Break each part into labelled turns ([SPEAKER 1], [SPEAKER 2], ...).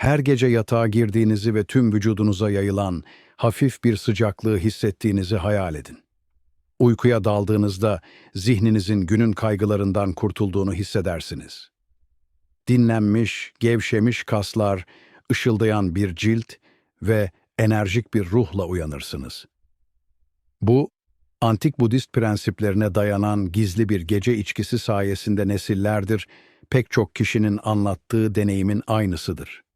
[SPEAKER 1] her gece yatağa girdiğinizi ve tüm vücudunuza yayılan hafif bir sıcaklığı hissettiğinizi hayal edin. Uykuya daldığınızda zihninizin günün kaygılarından kurtulduğunu hissedersiniz. Dinlenmiş, gevşemiş kaslar, ışıldayan bir cilt ve enerjik bir ruhla uyanırsınız. Bu, antik Budist prensiplerine dayanan gizli bir gece içkisi sayesinde nesillerdir pek çok kişinin anlattığı deneyimin aynısıdır.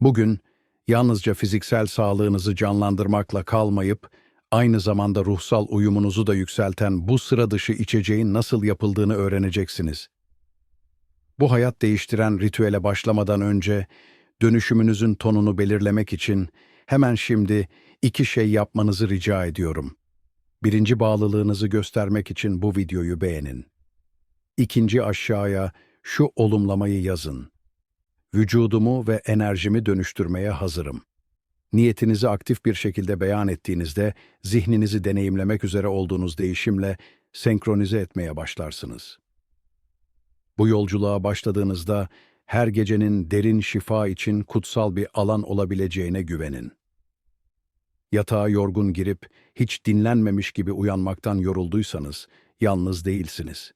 [SPEAKER 1] Bugün yalnızca fiziksel sağlığınızı canlandırmakla kalmayıp aynı zamanda ruhsal uyumunuzu da yükselten bu sıra dışı içeceğin nasıl yapıldığını öğreneceksiniz. Bu hayat değiştiren ritüele başlamadan önce dönüşümünüzün tonunu belirlemek için hemen şimdi iki şey yapmanızı rica ediyorum. Birinci bağlılığınızı göstermek için bu videoyu beğenin. İkinci aşağıya şu olumlamayı yazın. Vücudumu ve enerjimi dönüştürmeye hazırım. Niyetinizi aktif bir şekilde beyan ettiğinizde zihninizi deneyimlemek üzere olduğunuz değişimle senkronize etmeye başlarsınız. Bu yolculuğa başladığınızda her gecenin derin şifa için kutsal bir alan olabileceğine güvenin. Yatağa yorgun girip hiç dinlenmemiş gibi uyanmaktan yorulduysanız yalnız değilsiniz.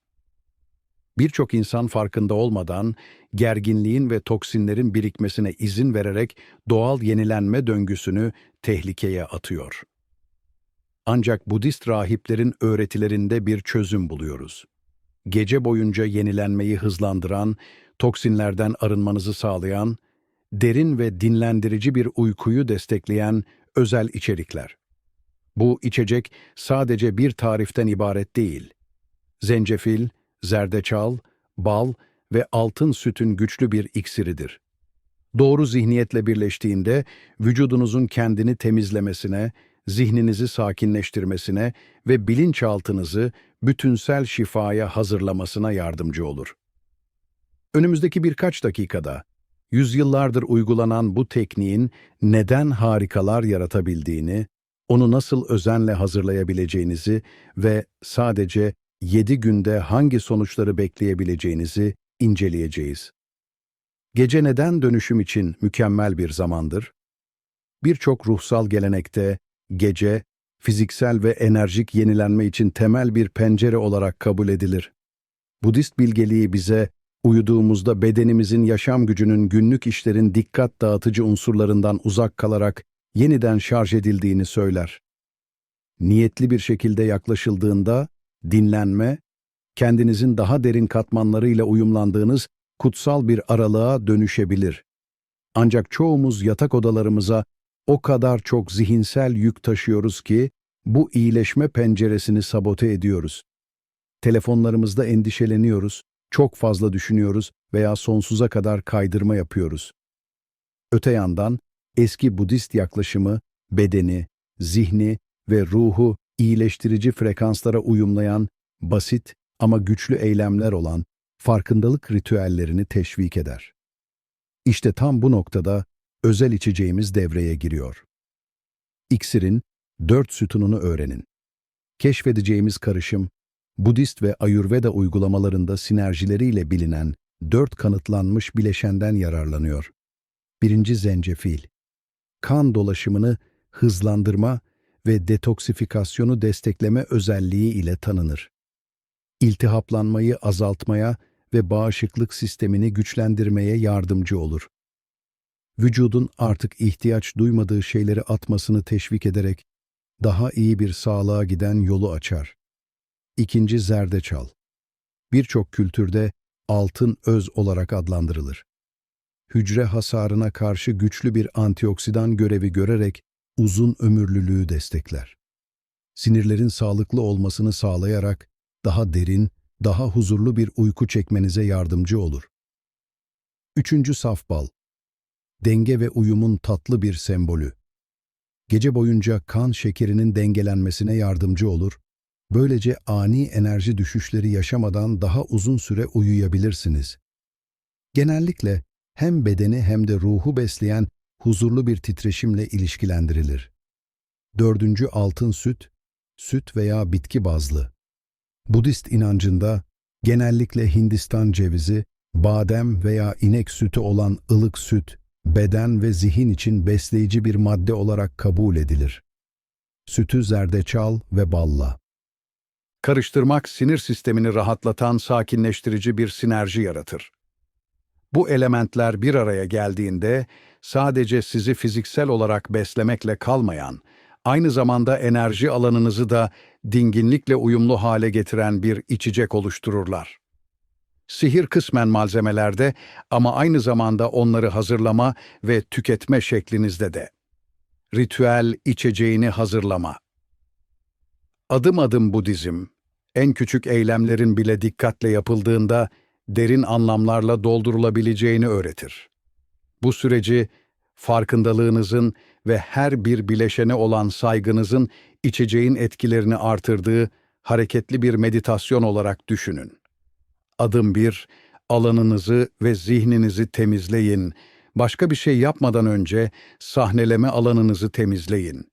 [SPEAKER 1] Birçok insan farkında olmadan gerginliğin ve toksinlerin birikmesine izin vererek doğal yenilenme döngüsünü tehlikeye atıyor. Ancak Budist rahiplerin öğretilerinde bir çözüm buluyoruz. Gece boyunca yenilenmeyi hızlandıran, toksinlerden arınmanızı sağlayan, derin ve dinlendirici bir uykuyu destekleyen özel içerikler. Bu içecek sadece bir tariften ibaret değil. Zencefil, zerdeçal, bal ve altın sütün güçlü bir iksiridir. Doğru zihniyetle birleştiğinde vücudunuzun kendini temizlemesine, zihninizi sakinleştirmesine ve bilinçaltınızı bütünsel şifaya hazırlamasına yardımcı olur. Önümüzdeki birkaç dakikada yüzyıllardır uygulanan bu tekniğin neden harikalar yaratabildiğini, onu nasıl özenle hazırlayabileceğinizi ve sadece 7 günde hangi sonuçları bekleyebileceğinizi inceleyeceğiz. Gece neden dönüşüm için mükemmel bir zamandır? Birçok ruhsal gelenekte gece, fiziksel ve enerjik yenilenme için temel bir pencere olarak kabul edilir. Budist bilgeliği bize uyuduğumuzda bedenimizin yaşam gücünün günlük işlerin dikkat dağıtıcı unsurlarından uzak kalarak yeniden şarj edildiğini söyler. Niyetli bir şekilde yaklaşıldığında dinlenme, kendinizin daha derin katmanlarıyla uyumlandığınız kutsal bir aralığa dönüşebilir. Ancak çoğumuz yatak odalarımıza o kadar çok zihinsel yük taşıyoruz ki bu iyileşme penceresini sabote ediyoruz. Telefonlarımızda endişeleniyoruz, çok fazla düşünüyoruz veya sonsuza kadar kaydırma yapıyoruz. Öte yandan eski Budist yaklaşımı bedeni, zihni ve ruhu iyileştirici frekanslara uyumlayan, basit ama güçlü eylemler olan farkındalık ritüellerini teşvik eder. İşte tam bu noktada özel içeceğimiz devreye giriyor. İksirin dört sütununu öğrenin. Keşfedeceğimiz karışım, Budist ve Ayurveda uygulamalarında sinerjileriyle bilinen dört kanıtlanmış bileşenden yararlanıyor. Birinci zencefil. Kan dolaşımını hızlandırma ve detoksifikasyonu destekleme özelliği ile tanınır. İltihaplanmayı azaltmaya ve bağışıklık sistemini güçlendirmeye yardımcı olur. Vücudun artık ihtiyaç duymadığı şeyleri atmasını teşvik ederek daha iyi bir sağlığa giden yolu açar. İkinci zerdeçal. Birçok kültürde altın öz olarak adlandırılır. Hücre hasarına karşı güçlü bir antioksidan görevi görerek uzun ömürlülüğü destekler. Sinirlerin sağlıklı olmasını sağlayarak daha derin, daha huzurlu bir uyku çekmenize yardımcı olur. Üçüncü saf bal. Denge ve uyumun tatlı bir sembolü. Gece boyunca kan şekerinin dengelenmesine yardımcı olur, böylece ani enerji düşüşleri yaşamadan daha uzun süre uyuyabilirsiniz. Genellikle hem bedeni hem de ruhu besleyen huzurlu bir titreşimle ilişkilendirilir. Dördüncü altın süt, süt veya bitki bazlı. Budist inancında genellikle Hindistan cevizi, badem veya inek sütü olan ılık süt
[SPEAKER 2] beden ve zihin için besleyici bir madde olarak kabul edilir. Sütü zerdeçal ve balla.
[SPEAKER 1] Karıştırmak sinir sistemini rahatlatan sakinleştirici bir sinerji yaratır. Bu elementler bir araya geldiğinde sadece sizi fiziksel olarak beslemekle kalmayan, aynı zamanda enerji alanınızı da dinginlikle uyumlu hale getiren bir içecek oluştururlar. Sihir kısmen malzemelerde ama aynı zamanda onları hazırlama ve tüketme şeklinizde de. Ritüel içeceğini hazırlama. Adım adım Budizm, en küçük eylemlerin bile dikkatle yapıldığında derin anlamlarla doldurulabileceğini öğretir. Bu süreci farkındalığınızın ve her bir bileşene olan saygınızın içeceğin etkilerini artırdığı hareketli bir meditasyon olarak düşünün. Adım 1, alanınızı ve zihninizi temizleyin. Başka bir şey yapmadan önce sahneleme alanınızı temizleyin.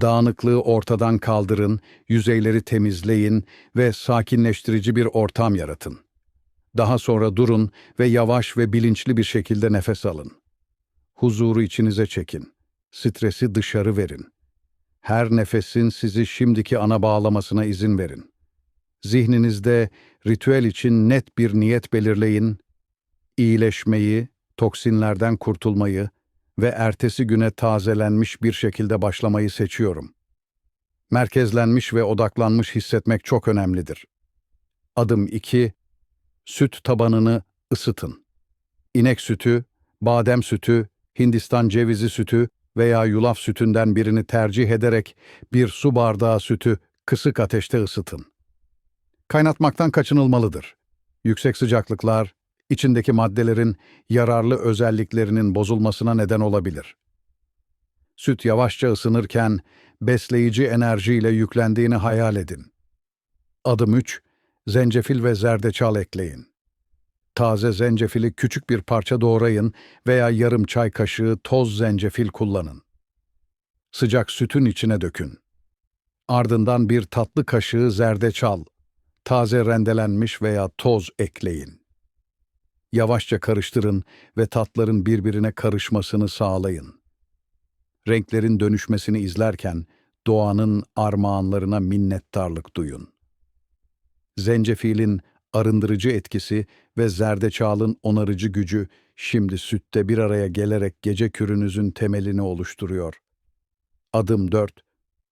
[SPEAKER 1] Dağınıklığı ortadan kaldırın, yüzeyleri temizleyin ve sakinleştirici bir ortam yaratın. Daha sonra durun ve yavaş ve bilinçli bir şekilde nefes alın. Huzuru içinize çekin. Stresi dışarı verin. Her nefesin sizi şimdiki ana bağlamasına izin verin. Zihninizde ritüel için net bir niyet belirleyin. İyileşmeyi, toksinlerden kurtulmayı ve ertesi güne tazelenmiş bir şekilde başlamayı seçiyorum. Merkezlenmiş ve odaklanmış hissetmek çok önemlidir. Adım 2. Süt tabanını ısıtın. İnek sütü, badem sütü, Hindistan cevizi sütü veya yulaf sütünden birini tercih ederek bir su bardağı sütü kısık ateşte ısıtın. Kaynatmaktan kaçınılmalıdır. Yüksek sıcaklıklar, içindeki maddelerin yararlı özelliklerinin bozulmasına neden olabilir. Süt yavaşça ısınırken besleyici enerjiyle yüklendiğini hayal edin. Adım 3. Zencefil ve zerdeçal ekleyin. Taze zencefili küçük bir parça doğrayın veya yarım çay kaşığı toz zencefil kullanın. Sıcak sütün içine dökün. Ardından bir tatlı kaşığı zerdeçal, taze rendelenmiş veya toz ekleyin. Yavaşça karıştırın ve tatların birbirine karışmasını sağlayın. Renklerin dönüşmesini izlerken doğanın armağanlarına minnettarlık duyun. Zencefilin arındırıcı etkisi ve zerdeçalın onarıcı gücü şimdi sütte bir araya gelerek gece kürünüzün temelini oluşturuyor. Adım 4.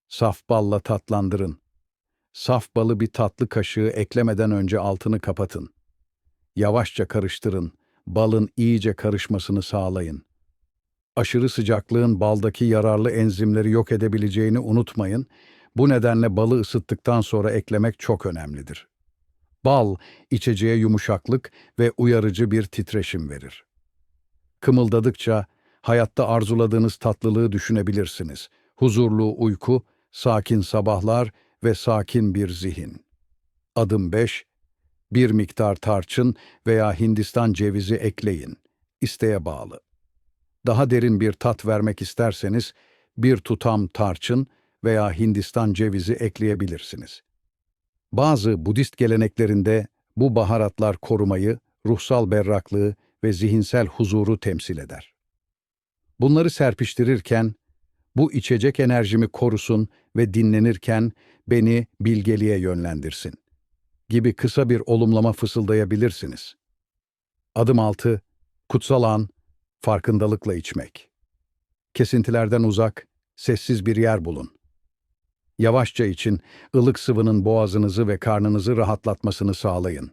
[SPEAKER 1] Saf balla tatlandırın. Saf balı bir tatlı kaşığı eklemeden önce altını kapatın. Yavaşça karıştırın, balın iyice karışmasını sağlayın. Aşırı sıcaklığın baldaki yararlı enzimleri yok edebileceğini unutmayın. Bu nedenle balı ısıttıktan sonra eklemek çok önemlidir. Bal, içeceğe yumuşaklık ve uyarıcı bir titreşim verir. Kımıldadıkça hayatta arzuladığınız tatlılığı düşünebilirsiniz. Huzurlu uyku, sakin sabahlar ve sakin bir zihin. Adım 5. Bir miktar tarçın veya Hindistan cevizi ekleyin. İsteğe bağlı. Daha derin bir tat vermek isterseniz bir tutam tarçın veya Hindistan cevizi ekleyebilirsiniz. Bazı Budist geleneklerinde bu baharatlar korumayı, ruhsal berraklığı ve zihinsel huzuru temsil eder. Bunları serpiştirirken, bu içecek enerjimi korusun ve dinlenirken beni bilgeliğe yönlendirsin gibi kısa bir olumlama fısıldayabilirsiniz. Adım 6. Kutsal an, farkındalıkla içmek. Kesintilerden uzak, sessiz bir yer bulun. Yavaşça için ılık sıvının boğazınızı ve karnınızı rahatlatmasını sağlayın.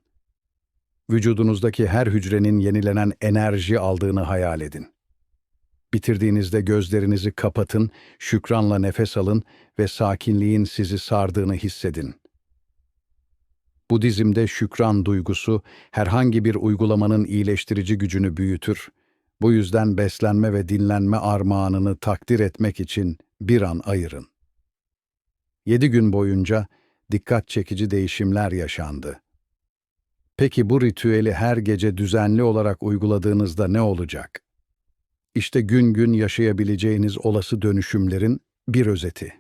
[SPEAKER 1] Vücudunuzdaki her hücrenin yenilenen enerji aldığını hayal edin. Bitirdiğinizde gözlerinizi kapatın, şükranla nefes alın ve sakinliğin sizi sardığını hissedin. Budizm'de şükran duygusu herhangi bir uygulamanın iyileştirici gücünü büyütür. Bu yüzden beslenme ve dinlenme armağanını takdir etmek için bir an ayırın. Yedi gün boyunca dikkat çekici değişimler yaşandı. Peki bu ritüeli her gece düzenli olarak uyguladığınızda ne olacak? İşte gün gün yaşayabileceğiniz olası dönüşümlerin bir özeti.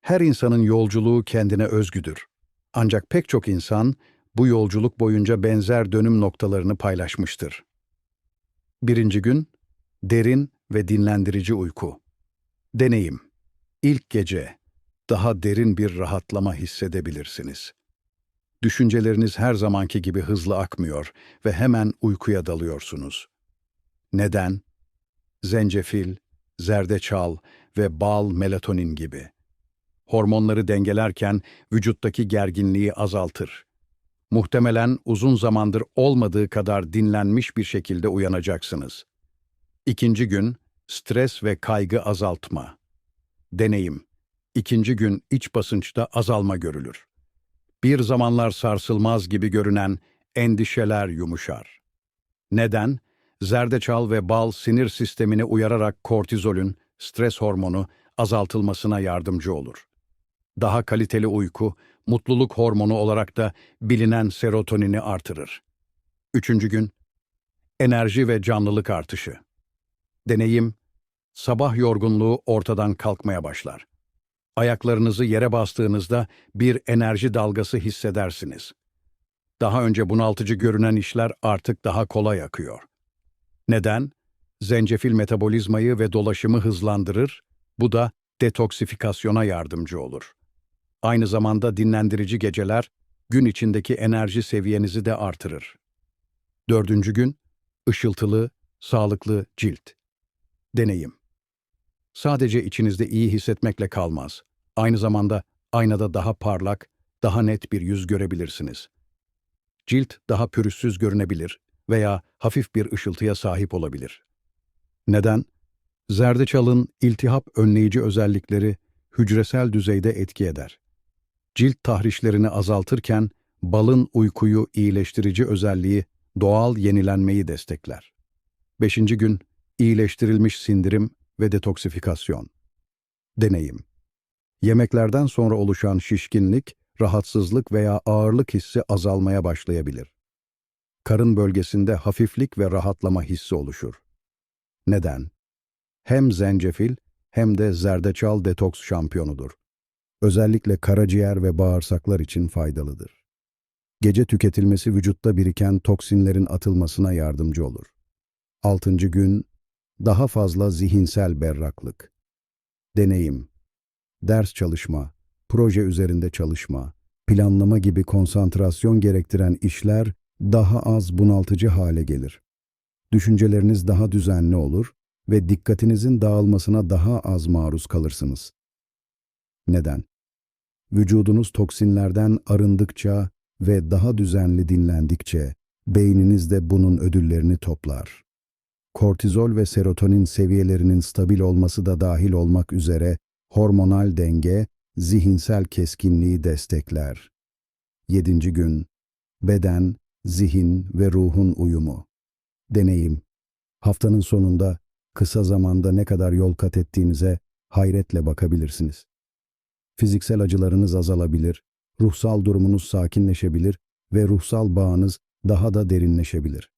[SPEAKER 1] Her insanın yolculuğu kendine özgüdür. Ancak pek çok insan bu yolculuk boyunca benzer dönüm noktalarını paylaşmıştır. Birinci gün, Derin ve dinlendirici uyku. Deneyim. İlk gece daha derin bir rahatlama hissedebilirsiniz. Düşünceleriniz her zamanki gibi hızlı akmıyor ve hemen uykuya dalıyorsunuz. Neden? Zencefil, zerdeçal ve bal melatonin gibi. Hormonları dengelerken vücuttaki gerginliği azaltır. Muhtemelen uzun zamandır olmadığı kadar dinlenmiş bir şekilde uyanacaksınız. İkinci gün, stres ve kaygı azaltma. Deneyim. İkinci gün iç basınçta azalma görülür. Bir zamanlar sarsılmaz gibi görünen endişeler yumuşar. Neden? Zerdeçal ve bal sinir sistemini uyararak kortizolün, stres hormonu, azaltılmasına yardımcı olur. Daha kaliteli uyku, mutluluk hormonu olarak da bilinen serotonini artırır. Üçüncü gün, enerji ve canlılık artışı. Deneyim, sabah yorgunluğu ortadan kalkmaya başlar. Ayaklarınızı yere bastığınızda bir enerji dalgası hissedersiniz. Daha önce bunaltıcı görünen işler artık daha kolay akıyor. Neden? Zencefil metabolizmayı ve dolaşımı hızlandırır, bu da detoksifikasyona yardımcı olur. Aynı zamanda dinlendirici geceler, gün içindeki enerji seviyenizi de artırır. Dördüncü gün, ışıltılı, sağlıklı cilt. Deneyim. Sadece içinizde iyi hissetmekle kalmaz. Aynı zamanda aynada daha parlak, daha net bir yüz görebilirsiniz. Cilt daha pürüzsüz görünebilir veya hafif bir ışıltıya sahip olabilir. Neden? Zerdeçalın iltihap önleyici özellikleri hücresel düzeyde etki eder. Cilt tahrişlerini azaltırken balın uykuyu iyileştirici özelliği doğal yenilenmeyi destekler. Beşinci gün iyileştirilmiş sindirim ve detoksifikasyon. Deneyim. Yemeklerden sonra oluşan şişkinlik, rahatsızlık veya ağırlık hissi azalmaya başlayabilir. Karın bölgesinde hafiflik ve rahatlama hissi oluşur. Neden? Hem zencefil hem de zerdeçal detoks şampiyonudur. Özellikle karaciğer ve bağırsaklar için faydalıdır. Gece tüketilmesi vücutta biriken toksinlerin atılmasına yardımcı olur. Altıncı gün, daha fazla zihinsel berraklık. Deneyim, ders çalışma, proje üzerinde çalışma, planlama gibi konsantrasyon gerektiren işler daha az bunaltıcı hale gelir. Düşünceleriniz daha düzenli olur ve dikkatinizin dağılmasına daha az maruz kalırsınız. Neden? Vücudunuz toksinlerden arındıkça ve daha düzenli dinlendikçe beyniniz de bunun ödüllerini toplar. Kortizol ve serotonin seviyelerinin stabil olması da dahil olmak üzere hormonal denge, zihinsel keskinliği destekler. 7. gün Beden, zihin ve ruhun uyumu. Deneyim. Haftanın sonunda kısa zamanda ne kadar yol kat ettiğinize hayretle bakabilirsiniz. Fiziksel acılarınız azalabilir, ruhsal durumunuz sakinleşebilir ve ruhsal bağınız daha da derinleşebilir.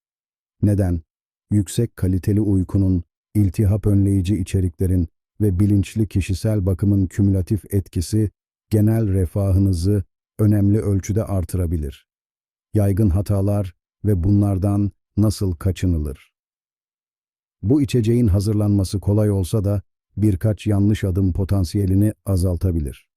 [SPEAKER 1] Neden? Yüksek kaliteli uykunun, iltihap önleyici içeriklerin ve bilinçli kişisel bakımın kümülatif etkisi genel refahınızı önemli ölçüde artırabilir. Yaygın hatalar ve bunlardan nasıl kaçınılır? Bu içeceğin hazırlanması kolay olsa da birkaç yanlış adım potansiyelini azaltabilir.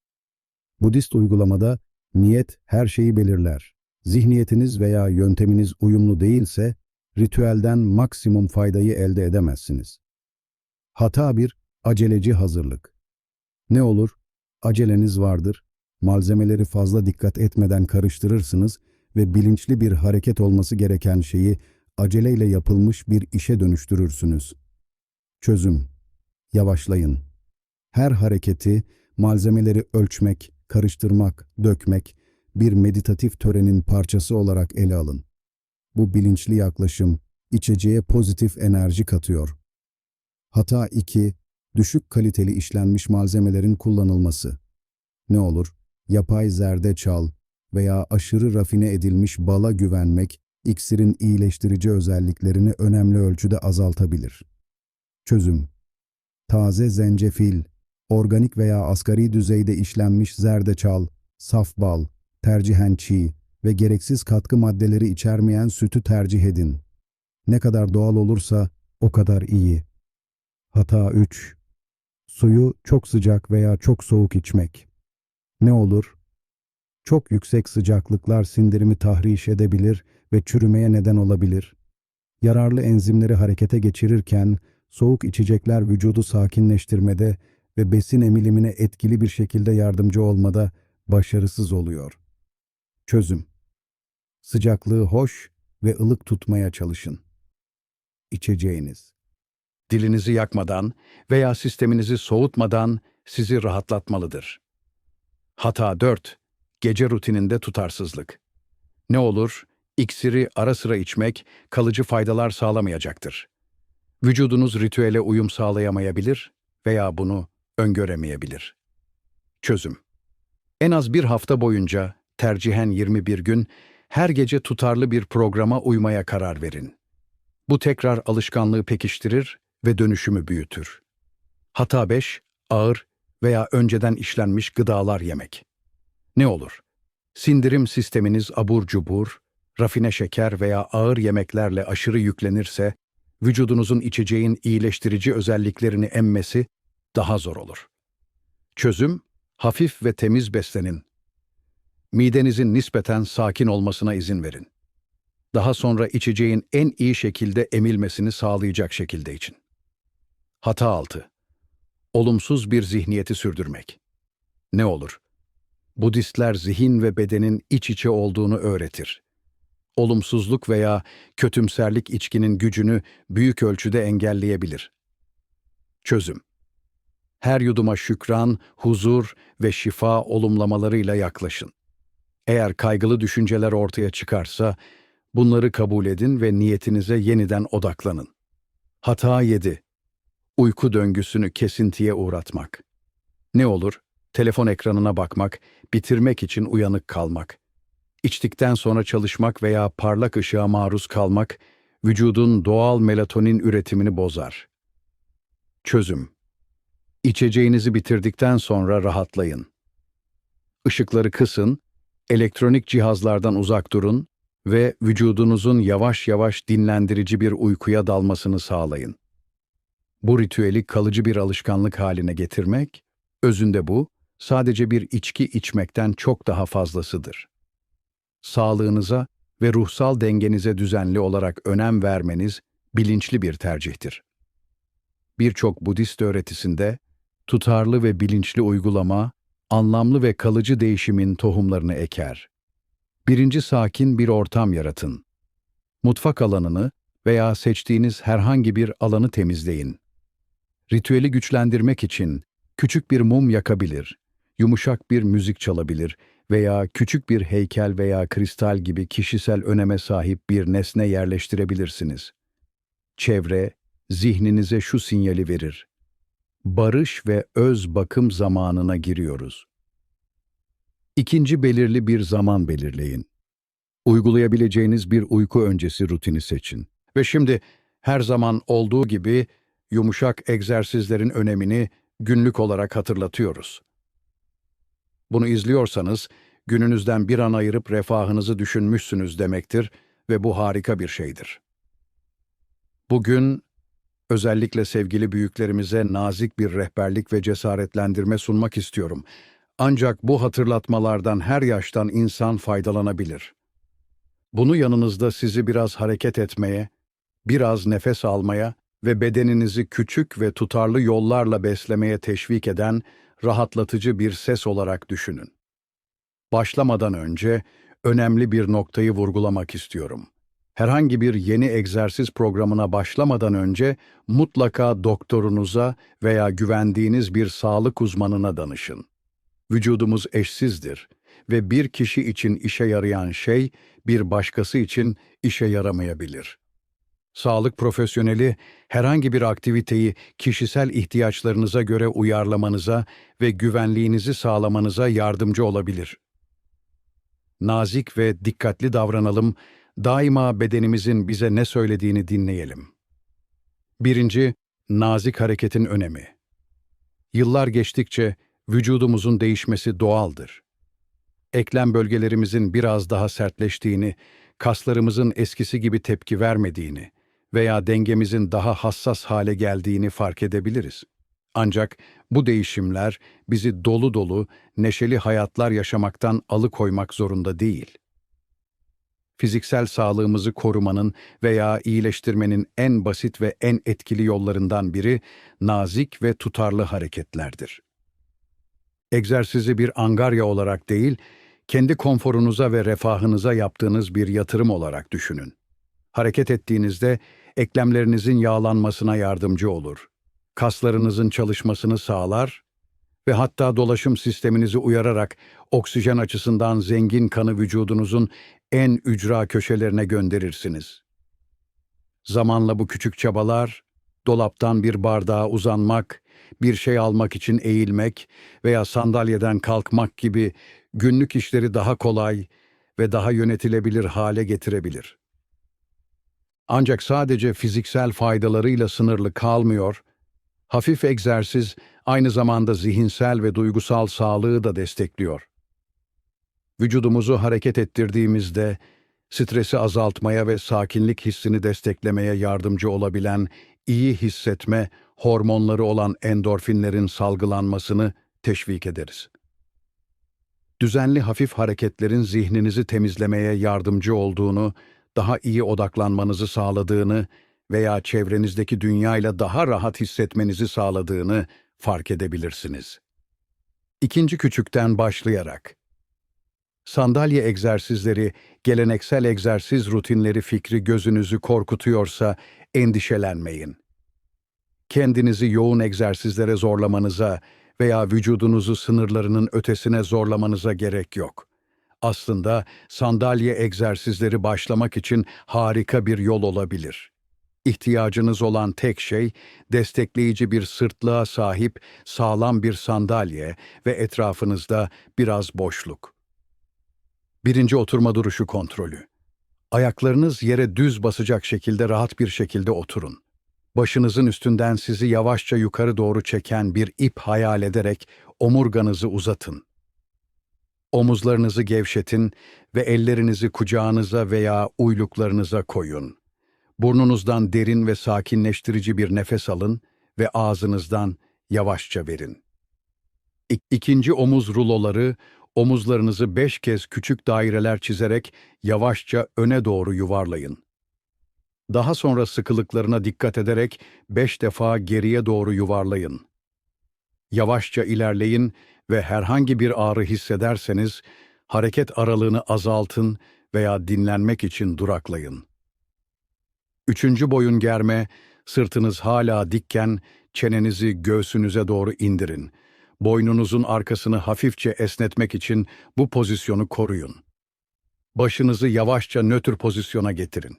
[SPEAKER 1] Budist uygulamada niyet her şeyi belirler. Zihniyetiniz veya yönteminiz uyumlu değilse ritüelden maksimum faydayı elde edemezsiniz. Hata bir aceleci hazırlık. Ne olur? Aceleniz vardır. Malzemeleri fazla dikkat etmeden karıştırırsınız ve bilinçli bir hareket olması gereken şeyi aceleyle yapılmış bir işe dönüştürürsünüz. Çözüm. Yavaşlayın. Her hareketi, malzemeleri ölçmek, karıştırmak, dökmek, bir meditatif törenin parçası olarak ele alın. Bu bilinçli yaklaşım, içeceğe pozitif enerji katıyor. Hata 2. Düşük kaliteli işlenmiş malzemelerin kullanılması. Ne olur? Yapay zerdeçal veya aşırı rafine edilmiş bala güvenmek, iksirin iyileştirici özelliklerini önemli ölçüde azaltabilir. Çözüm Taze zencefil, organik veya asgari düzeyde işlenmiş zerdeçal, saf bal, tercihen çiğ ve gereksiz katkı maddeleri içermeyen sütü tercih edin. Ne kadar doğal olursa o kadar iyi.
[SPEAKER 2] Hata 3. Suyu çok sıcak veya çok soğuk içmek. Ne olur? Çok yüksek sıcaklıklar sindirimi tahriş edebilir ve çürümeye neden olabilir. Yararlı enzimleri harekete geçirirken soğuk içecekler vücudu sakinleştirmede ve besin emilimine etkili bir şekilde yardımcı olmada başarısız oluyor. Çözüm Sıcaklığı hoş ve ılık tutmaya çalışın. İçeceğiniz
[SPEAKER 1] Dilinizi yakmadan veya sisteminizi soğutmadan sizi rahatlatmalıdır. Hata 4. Gece rutininde tutarsızlık. Ne olur, iksiri ara sıra içmek kalıcı faydalar sağlamayacaktır. Vücudunuz ritüele uyum sağlayamayabilir veya bunu öngöremeyebilir. Çözüm En az bir hafta boyunca, tercihen 21 gün, her gece tutarlı bir programa uymaya karar verin. Bu tekrar alışkanlığı pekiştirir ve dönüşümü büyütür. Hata 5. Ağır veya önceden işlenmiş gıdalar yemek. Ne olur? Sindirim sisteminiz abur cubur, rafine şeker veya ağır yemeklerle aşırı yüklenirse, vücudunuzun içeceğin iyileştirici özelliklerini emmesi daha zor olur. Çözüm, hafif ve temiz beslenin. Midenizin nispeten sakin olmasına izin verin. Daha sonra içeceğin en iyi şekilde emilmesini sağlayacak şekilde için. Hata 6. Olumsuz bir zihniyeti sürdürmek. Ne olur? Budistler zihin ve bedenin iç içe olduğunu öğretir. Olumsuzluk veya kötümserlik içkinin gücünü büyük ölçüde engelleyebilir. Çözüm Her yuduma şükran, huzur ve şifa olumlamalarıyla yaklaşın. Eğer kaygılı düşünceler ortaya çıkarsa, bunları kabul edin ve niyetinize yeniden odaklanın. Hata 7. Uyku döngüsünü kesintiye uğratmak. Ne olur? Telefon ekranına bakmak, bitirmek için uyanık kalmak. İçtikten sonra çalışmak veya parlak ışığa maruz kalmak, vücudun doğal melatonin üretimini bozar. Çözüm İçeceğinizi bitirdikten sonra rahatlayın. Işıkları kısın, elektronik cihazlardan uzak durun ve vücudunuzun yavaş yavaş dinlendirici bir uykuya dalmasını sağlayın. Bu ritüeli kalıcı bir alışkanlık haline getirmek, özünde bu, sadece bir içki içmekten çok daha fazlasıdır. Sağlığınıza ve ruhsal dengenize düzenli olarak önem vermeniz bilinçli bir tercihtir. Birçok Budist öğretisinde tutarlı ve bilinçli uygulama, anlamlı ve kalıcı değişimin tohumlarını eker. Birinci sakin bir ortam yaratın. Mutfak alanını veya seçtiğiniz herhangi bir alanı temizleyin. Ritüeli güçlendirmek için küçük bir mum yakabilir, yumuşak bir müzik çalabilir veya küçük bir heykel veya kristal gibi kişisel öneme sahip bir nesne yerleştirebilirsiniz. Çevre, zihninize şu sinyali verir. Barış ve öz bakım zamanına giriyoruz. İkinci belirli bir zaman belirleyin. Uygulayabileceğiniz bir uyku öncesi rutini seçin. Ve şimdi her zaman olduğu gibi yumuşak egzersizlerin önemini günlük olarak hatırlatıyoruz. Bunu izliyorsanız gününüzden bir an ayırıp refahınızı düşünmüşsünüz demektir ve bu harika bir şeydir. Bugün özellikle sevgili büyüklerimize nazik bir rehberlik ve cesaretlendirme sunmak istiyorum. Ancak bu hatırlatmalardan her yaştan insan faydalanabilir. Bunu yanınızda sizi biraz hareket etmeye, biraz nefes almaya ve bedeninizi küçük ve tutarlı yollarla beslemeye teşvik eden rahatlatıcı bir ses olarak düşünün. Başlamadan önce önemli bir noktayı vurgulamak istiyorum. Herhangi bir yeni egzersiz programına başlamadan önce mutlaka doktorunuza veya güvendiğiniz bir sağlık uzmanına danışın. Vücudumuz eşsizdir ve bir kişi için işe yarayan şey bir başkası için işe yaramayabilir. Sağlık profesyoneli herhangi bir aktiviteyi kişisel ihtiyaçlarınıza göre uyarlamanıza ve güvenliğinizi sağlamanıza yardımcı olabilir. Nazik ve dikkatli davranalım, daima bedenimizin bize ne söylediğini dinleyelim. Birinci, nazik hareketin önemi. Yıllar geçtikçe vücudumuzun değişmesi doğaldır. Eklem bölgelerimizin biraz daha sertleştiğini, kaslarımızın eskisi gibi tepki vermediğini, veya dengemizin daha hassas hale geldiğini fark edebiliriz. Ancak bu değişimler bizi dolu dolu, neşeli hayatlar yaşamaktan alıkoymak zorunda değil. Fiziksel sağlığımızı korumanın veya iyileştirmenin en basit ve en etkili yollarından biri nazik ve tutarlı hareketlerdir. Egzersizi bir angarya olarak değil, kendi konforunuza ve refahınıza yaptığınız bir yatırım olarak düşünün. Hareket ettiğinizde eklemlerinizin yağlanmasına yardımcı olur. Kaslarınızın çalışmasını sağlar ve hatta dolaşım sisteminizi uyararak oksijen açısından zengin kanı vücudunuzun en ücra köşelerine gönderirsiniz. Zamanla bu küçük çabalar, dolaptan bir bardağa uzanmak, bir şey almak için eğilmek veya sandalyeden kalkmak gibi günlük işleri daha kolay ve daha yönetilebilir hale getirebilir. Ancak sadece fiziksel faydalarıyla sınırlı kalmıyor, hafif egzersiz aynı zamanda zihinsel ve duygusal sağlığı da destekliyor. Vücudumuzu hareket ettirdiğimizde stresi azaltmaya ve sakinlik hissini desteklemeye yardımcı olabilen iyi hissetme hormonları olan endorfinlerin salgılanmasını teşvik ederiz. Düzenli hafif hareketlerin zihninizi temizlemeye yardımcı olduğunu, daha iyi odaklanmanızı sağladığını veya çevrenizdeki dünyayla daha rahat hissetmenizi sağladığını fark edebilirsiniz. İkinci küçükten başlayarak Sandalye egzersizleri, geleneksel egzersiz rutinleri fikri gözünüzü korkutuyorsa endişelenmeyin. Kendinizi yoğun egzersizlere zorlamanıza veya vücudunuzu sınırlarının ötesine zorlamanıza gerek yok. Aslında sandalye egzersizleri başlamak için harika bir yol olabilir. İhtiyacınız olan tek şey destekleyici bir sırtlığa sahip sağlam bir sandalye ve etrafınızda biraz boşluk. Birinci oturma duruşu kontrolü. Ayaklarınız yere düz basacak şekilde rahat bir şekilde oturun. Başınızın üstünden sizi yavaşça yukarı doğru çeken bir ip hayal ederek omurganızı uzatın. Omuzlarınızı gevşetin ve ellerinizi kucağınıza veya uyluklarınıza koyun. Burnunuzdan derin ve sakinleştirici bir nefes alın ve ağzınızdan yavaşça verin. İk- İkinci omuz ruloları, omuzlarınızı beş kez küçük daireler çizerek yavaşça öne doğru yuvarlayın. Daha sonra sıkılıklarına dikkat ederek beş defa geriye doğru yuvarlayın. Yavaşça ilerleyin ve herhangi bir ağrı hissederseniz hareket aralığını azaltın veya dinlenmek için duraklayın. Üçüncü boyun germe, sırtınız hala dikken çenenizi göğsünüze doğru indirin. Boynunuzun arkasını hafifçe esnetmek için bu pozisyonu koruyun. Başınızı yavaşça nötr pozisyona getirin.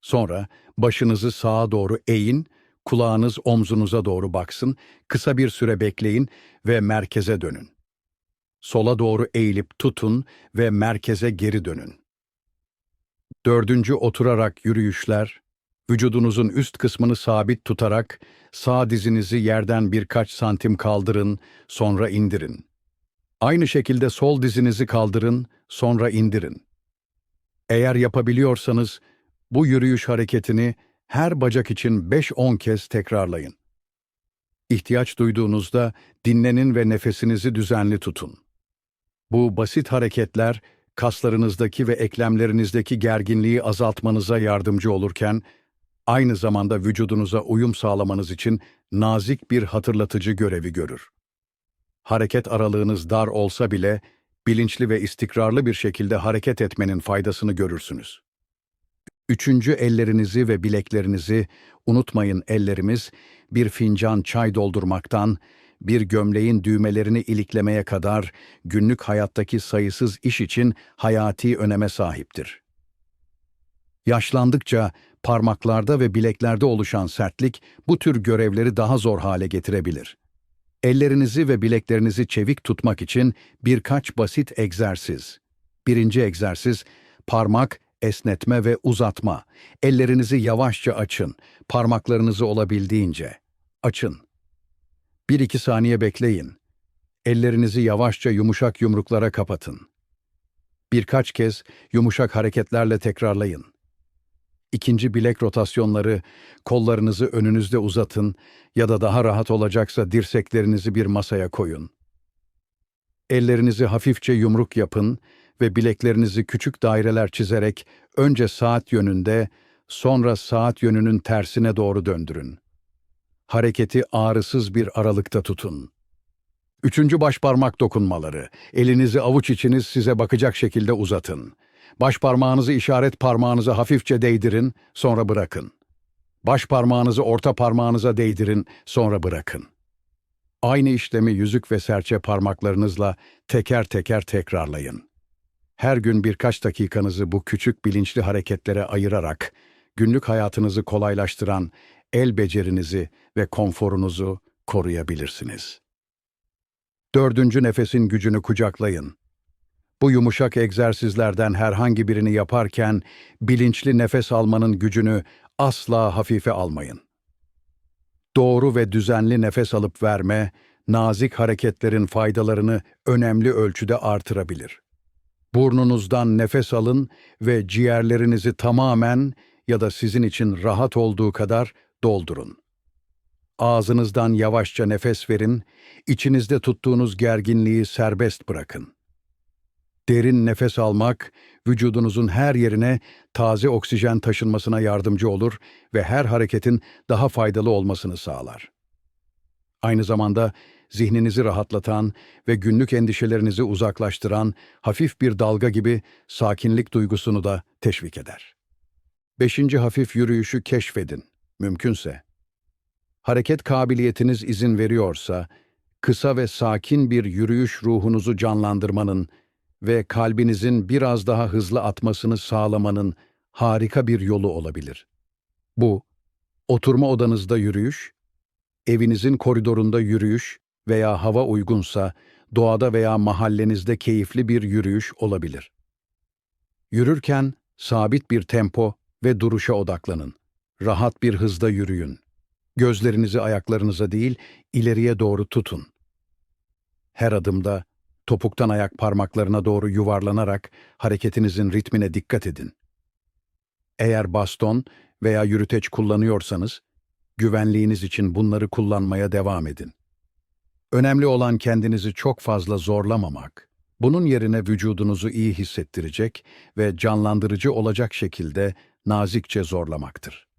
[SPEAKER 1] Sonra başınızı sağa doğru eğin, kulağınız omzunuza doğru baksın, kısa bir süre bekleyin ve merkeze dönün. Sola doğru eğilip tutun ve merkeze geri dönün. Dördüncü oturarak yürüyüşler, vücudunuzun üst kısmını sabit tutarak sağ dizinizi yerden birkaç santim kaldırın, sonra indirin. Aynı şekilde sol dizinizi kaldırın, sonra indirin. Eğer yapabiliyorsanız bu yürüyüş hareketini her bacak için 5-10 kez tekrarlayın. İhtiyaç duyduğunuzda dinlenin ve nefesinizi düzenli tutun. Bu basit hareketler kaslarınızdaki ve eklemlerinizdeki gerginliği azaltmanıza yardımcı olurken aynı zamanda vücudunuza uyum sağlamanız için nazik bir hatırlatıcı görevi görür. Hareket aralığınız dar olsa bile bilinçli ve istikrarlı bir şekilde hareket etmenin faydasını görürsünüz. Üçüncü ellerinizi ve bileklerinizi, unutmayın ellerimiz, bir fincan çay doldurmaktan, bir gömleğin düğmelerini iliklemeye kadar günlük hayattaki sayısız iş için hayati öneme sahiptir. Yaşlandıkça parmaklarda ve bileklerde oluşan sertlik bu tür görevleri daha zor hale getirebilir. Ellerinizi ve bileklerinizi çevik tutmak için birkaç basit egzersiz. Birinci egzersiz, parmak, esnetme ve uzatma. Ellerinizi yavaşça açın, parmaklarınızı olabildiğince. Açın. 1-2 saniye bekleyin. Ellerinizi yavaşça yumuşak yumruklara kapatın. Birkaç kez yumuşak hareketlerle tekrarlayın. İkinci bilek rotasyonları, kollarınızı önünüzde uzatın ya da daha rahat olacaksa dirseklerinizi bir masaya koyun. Ellerinizi hafifçe yumruk yapın ve bileklerinizi küçük daireler çizerek önce saat yönünde, sonra saat yönünün tersine doğru döndürün. Hareketi ağrısız bir aralıkta tutun. Üçüncü başparmak dokunmaları. Elinizi avuç içiniz size bakacak şekilde uzatın. Baş parmağınızı işaret parmağınıza hafifçe değdirin, sonra bırakın. Baş parmağınızı orta parmağınıza değdirin, sonra bırakın. Aynı işlemi yüzük ve serçe parmaklarınızla teker teker tekrarlayın. Her gün birkaç dakikanızı bu küçük bilinçli hareketlere ayırarak günlük hayatınızı kolaylaştıran el becerinizi ve konforunuzu koruyabilirsiniz. Dördüncü nefesin gücünü kucaklayın. Bu yumuşak egzersizlerden herhangi birini yaparken bilinçli nefes almanın gücünü asla hafife almayın. Doğru ve düzenli nefes alıp verme, nazik hareketlerin faydalarını önemli ölçüde artırabilir. Burnunuzdan nefes alın ve ciğerlerinizi tamamen ya da sizin için rahat olduğu kadar doldurun. Ağzınızdan yavaşça nefes verin, içinizde tuttuğunuz gerginliği serbest bırakın. Derin nefes almak, vücudunuzun her yerine taze oksijen taşınmasına yardımcı olur ve her hareketin daha faydalı olmasını sağlar. Aynı zamanda zihninizi rahatlatan ve günlük endişelerinizi uzaklaştıran hafif bir dalga gibi sakinlik duygusunu da teşvik eder. Beşinci hafif yürüyüşü keşfedin, mümkünse. Hareket kabiliyetiniz izin veriyorsa, kısa ve sakin bir yürüyüş ruhunuzu canlandırmanın ve kalbinizin biraz daha hızlı atmasını sağlamanın harika bir yolu olabilir. Bu, oturma odanızda yürüyüş, evinizin koridorunda yürüyüş veya hava uygunsa doğada veya mahallenizde keyifli bir yürüyüş olabilir. Yürürken sabit bir tempo ve duruşa odaklanın. Rahat bir hızda yürüyün. Gözlerinizi ayaklarınıza değil, ileriye doğru tutun. Her adımda topuktan ayak parmaklarına doğru yuvarlanarak hareketinizin ritmine dikkat edin. Eğer baston veya yürüteç kullanıyorsanız, güvenliğiniz için bunları kullanmaya devam edin. Önemli olan kendinizi çok fazla zorlamamak. Bunun yerine vücudunuzu iyi hissettirecek ve canlandırıcı olacak şekilde nazikçe zorlamaktır.